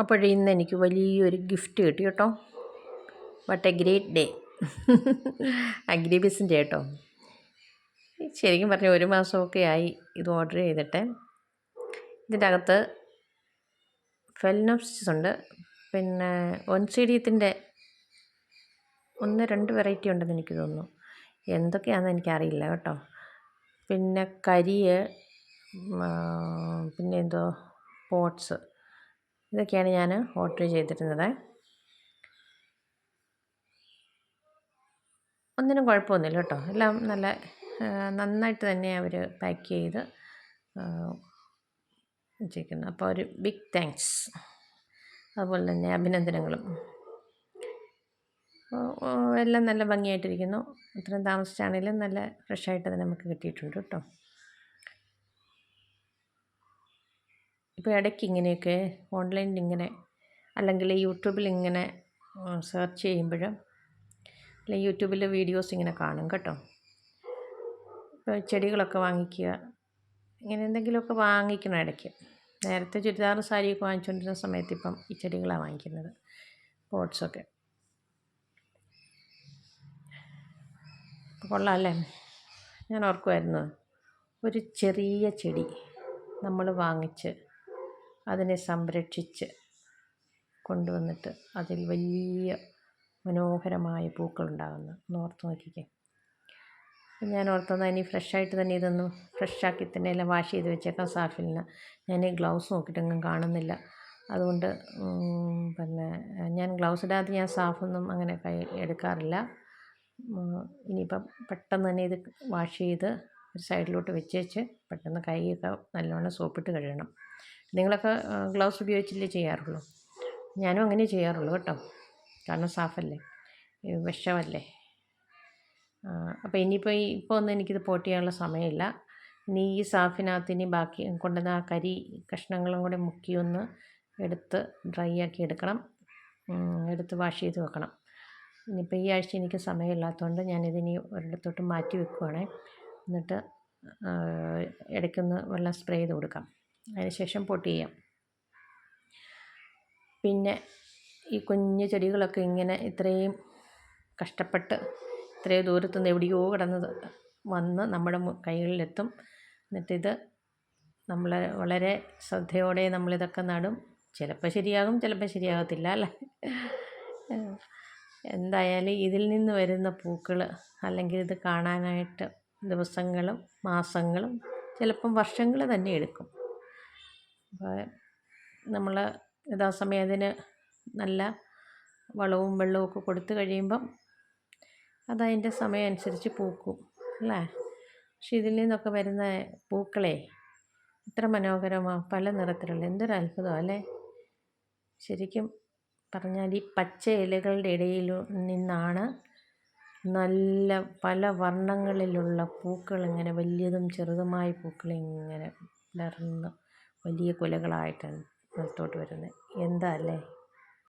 അപ്പോഴേ ഇന്ന് എനിക്ക് വലിയൊരു ഗിഫ്റ്റ് കിട്ടി കേട്ടോ. വട്ട് എ ഗ്രേറ്റ് ഡേ അഗ്രിബിസിന്റെ കേട്ടോ. ശരിക്കും പറഞ്ഞ ഒരു മാസമൊക്കെ ആയി ഇത് ഓർഡർ ചെയ്തിട്ട്. ഇതിന്റെ അകത്ത് ഫെൽനോപ്സിസ് ഉണ്ട്. പിന്നെ ഒൻസിഡിയത്തിന്റെ ഒന്ന് രണ്ട് വെറൈറ്റി ഉണ്ടെന്ന് എനിക്ക് തോന്നുന്നു. എന്തൊക്കെയാണെന്ന് എനിക്കറിയില്ല കേട്ടോ. പിന്നെ കരിയ് പിന്നെ എന്തോ പോട്ട്സ് ഇതൊക്കെയാണ് ഞാൻ ഓർഡർ ചെയ്തിരുന്നത്. ഒന്നിനും കുഴപ്പമൊന്നുമില്ല കേട്ടോ. എല്ലാം നല്ല നന്നായിട്ട് തന്നെ അവർ പാക്ക് ചെയ്ത് വെച്ചിരിക്കുന്നു. അപ്പോൾ ഒരു ബിഗ് താങ്ക്സ് അതുപോലെ തന്നെ അഭിനന്ദനങ്ങളും. എല്ലാം നല്ല ഭംഗിയായിട്ടിരിക്കുന്നു. ഇത്രയും താമസിച്ചാണെങ്കിലും നല്ല ഫ്രഷായിട്ട് തന്നെ നമുക്ക് കിട്ടിയിട്ടുണ്ട് കേട്ടോ. ഇപ്പോൾ ഇടയ്ക്ക് ഇങ്ങനെയൊക്കെ ഓൺലൈനിൽ ഇങ്ങനെ അല്ലെങ്കിൽ യൂട്യൂബിൽ ഇങ്ങനെ സെർച്ച് ചെയ്യുമ്പോൾ അല്ലെങ്കിൽ യൂട്യൂബിൽ വീഡിയോസ് ഇങ്ങനെ കാണും കേട്ടോ. ഇപ്പോൾ ചെടികളൊക്കെ വാങ്ങിക്കുക ഇങ്ങനെ എന്തെങ്കിലുമൊക്കെ വാങ്ങിക്കണം ഇടയ്ക്ക്. നേരത്തെ ചുരിദാർ സാരിയൊക്കെ വാങ്ങിച്ചുകൊണ്ടിരുന്ന സമയത്ത് ഇപ്പം ഈ ചെടികളാണ് വാങ്ങിക്കുന്നത് പോട്ട്സൊക്കെ കൊള്ളാമല്ലേ ഞാൻ ഓർക്കുമായിരുന്നു ഒരു ചെറിയ ചെടി നമ്മൾ വാങ്ങിച്ച് അതിനെ സംരക്ഷിച്ച് കൊണ്ടുവന്നിട്ട് അതിൽ വലിയ മനോഹരമായ പൂക്കളുണ്ടാകുന്നു. ഓർത്ത് നോക്കിക്കേ. ഞാൻ ഓർത്തത് ഇനി ഫ്രഷായിട്ട് തന്നെ ഇതൊന്ന് ഫ്രഷാക്കി തന്നെ എല്ലാം വാഷ് ചെയ്ത് വെച്ചേക്കാം സാഫിലിന്. ഞാൻ ഈ ഗ്ലൗസ് നോക്കിയിട്ടെങ്ങും കാണുന്നില്ല. അതുകൊണ്ട് പിന്നെ ഞാൻ ഗ്ലൗസ് ഇടാതെ ഞാൻ സാഫൊന്നും അങ്ങനെ കൈ എടുക്കാറില്ല. ഇനിയിപ്പം പെട്ടെന്ന് തന്നെ ഇത് വാഷ് ചെയ്ത് ഒരു സൈഡിലോട്ട് വെച്ചേച്ച് പെട്ടെന്ന് കൈയൊക്കെ നല്ലോണം സോപ്പിട്ട് കഴുകണം. നിങ്ങളൊക്കെ ഗ്ലൗസ് ഉപയോഗിച്ചില്ലേ ചെയ്യാറുള്ളൂ? ഞാനും അങ്ങനെ ചെയ്യാറുള്ളൂ കേട്ടോ. കാരണം സാഫല്ലേ വിഷമല്ലേ. അപ്പോൾ ഇനിയിപ്പോൾ ഇപ്പോൾ ഒന്നും എനിക്കിത് പോട്ട് ചെയ്യാനുള്ള സമയമില്ല. ഇനി ഈ സാഫിനകത്ത് ഇനി ബാക്കി കൊണ്ടുവന്ന ആ കരി കഷ്ണങ്ങളും കൂടി മുക്കി ഒന്ന് എടുത്ത് ഡ്രൈ ആക്കി എടുക്കണം. എടുത്ത് വാഷ് ചെയ്ത് വെക്കണം. ഇനിയിപ്പോൾ ഈ ആഴ്ച എനിക്ക് സമയമില്ലാത്തതുകൊണ്ട് ഞാനിതിനി ഒരിടത്തോട്ട് മാറ്റി വെക്കുവാണേ. എന്നിട്ട് ഇടയ്ക്കൊന്ന് വെള്ളം സ്പ്രേ ചെയ്ത് കൊടുക്കാം. അതിനുശേഷം പൊട്ടി ചെയ്യാം. പിന്നെ ഈ കുഞ്ഞു ചെടികളൊക്കെ ഇങ്ങനെ ഇത്രയും കഷ്ടപ്പെട്ട് ഇത്രയും ദൂരത്തു നിന്ന് എവിടെയോ കിടന്ന് വന്ന് നമ്മുടെ കൈകളിലെത്തും. എന്നിട്ടിത് നമ്മൾ വളരെ ശ്രദ്ധയോടെ നമ്മളിതൊക്കെ നടും. ചിലപ്പോൾ ശരിയാകും ചിലപ്പോൾ ശരിയാകത്തില്ല അല്ലേ? എന്തായാലും ഇതിൽ നിന്ന് വരുന്ന പൂക്കൾ അല്ലെങ്കിൽ ഇത് കാണാനായിട്ട് ദിവസങ്ങളും മാസങ്ങളും ചിലപ്പം വർഷങ്ങൾ തന്നെ എടുക്കും. അപ്പോൾ നമ്മൾ യഥാസമയം അതിന് നല്ല വളവും വെള്ളവും ഒക്കെ കൊടുത്തു കഴിയുമ്പം അതതിന്റെ സമയം അനുസരിച്ച് പൂക്കും അല്ലേ? പക്ഷെ ഇതിൽ നിന്നൊക്കെ വരുന്ന പൂക്കളെ എത്ര മനോഹരമാണ് പല നിറത്തിലുള്ള എന്തൊരു അത്ഭുതം അല്ലേ? ശരിക്കും പറഞ്ഞാൽ ഈ പച്ച ഇലകളുടെ ഇടയിൽ നിന്നാണ് നല്ല പല വർണങ്ങളിലുള്ള പൂക്കൾ ഇങ്ങനെ വലിയതും ചെറുതുമായ പൂക്കൾ ഇങ്ങനെ വലിയ കുലകളായിട്ടാണ് നിലത്തോട്ട് വരുന്നത്. എന്താ അല്ലേ?